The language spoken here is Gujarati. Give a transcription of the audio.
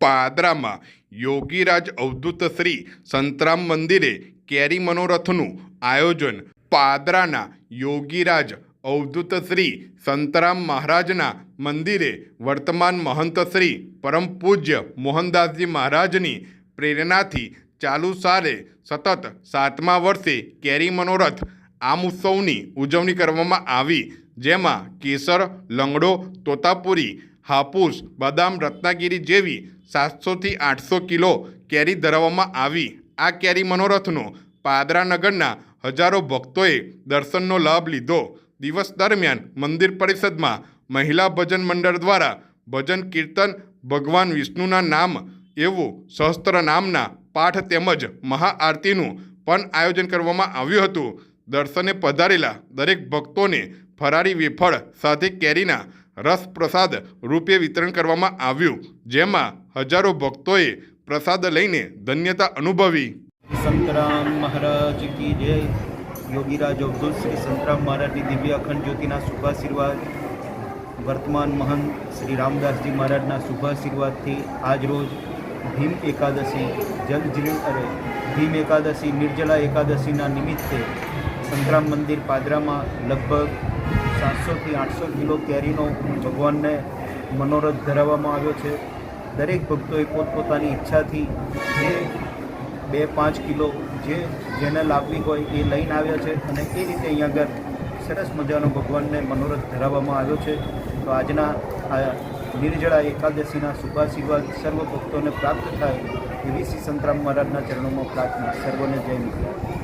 પાદરામાં યોગીરાજ અવધૂત શ્રી સંતરામ મંદિરે કેરી મનોરથનું આયોજન પાદરાના યોગીરાજ અવધૂત શ્રી સંતરામ મહારાજના મંદિરે વર્તમાન મહંત શ્રી પરમ પૂજ્ય મોહનદાસજી મહારાજની પ્રેરણાથી ચાલુ સાલે સતત સાતમા વર્ષે કેરી મનોરથ આમ ઉત્સવની ઉજવણી કરવામાં આવી, જેમાં કેસર, લંગડો, તોતાપુરી હાપૂસ બદામ રત્નાગીરી જેવી સાતસોથી આઠસો કિલો કેરી ધરાવવામાં આવી. આ કેરી મનોરથનો પાદરા નગરના હજારો ભક્તોએ દર્શનનો લાભ લીધો. દિવસ દરમિયાન મંદિર પરિષદમાં મહિલા ભજન મંડળ દ્વારા ભજન કીર્તન ભગવાન વિષ્ણુના નામ એવું સહસ્ત્ર નામના પાઠ તેમજ મહાઆરતીનું પણ આયોજન કરવામાં આવ્યું હતું. દર્શને પધારેલા દરેક ભક્તોને ફરારી વેફળ સાથે કેરીના રસ પ્રસાદ રૂપે વિતરણ કરવામાં આવ્યું, જેમાં હજારો ભક્તોએ પ્રસાદ લઈને ધન્યતા અનુભવી. સંતરામ મહારાજ કી જય. યોગીરાજ અવધૂત શ્રી સંતરામ મહારાજની દિવ્ય અખંડ જ્યોતિના શુભાશીર્વાદ. વર્તમાન મહંત શ્રી રામદાસજી મહારાજના શુભાશીર્વાદથી આજ રોજ ભીમ એકાદશી જલ અરે, ભીમ એકાદશી નિર્જલા એકાદશીના નિમિત્તે સંતરામ મંદિર પાદરામાં લગભગ સાતસોથી આઠસો કિલો કેરીનો ભગવાનને મનોરથ ધરાવવામાં આવ્યો છે. દરેક ભક્તોએ પોતપોતાની ઈચ્છાથી જે બે પાંચ કિલો જે જેને લાવવી હોય એ લઈને આવ્યા છે અને એ રીતે અહીંયા આગળ સરસ મજાનો ભગવાનને મનોરથ ધરાવવામાં આવ્યો છે. તો આજના આ નિર્જળા એકાદશીના શુભાશીર્વાદ સર્વ ભક્તોને પ્રાપ્ત થાય એવી શ્રી સંતરામ મહારાજના ચરણોમાં પ્રાર્થના. સર્વને જય મિત્ર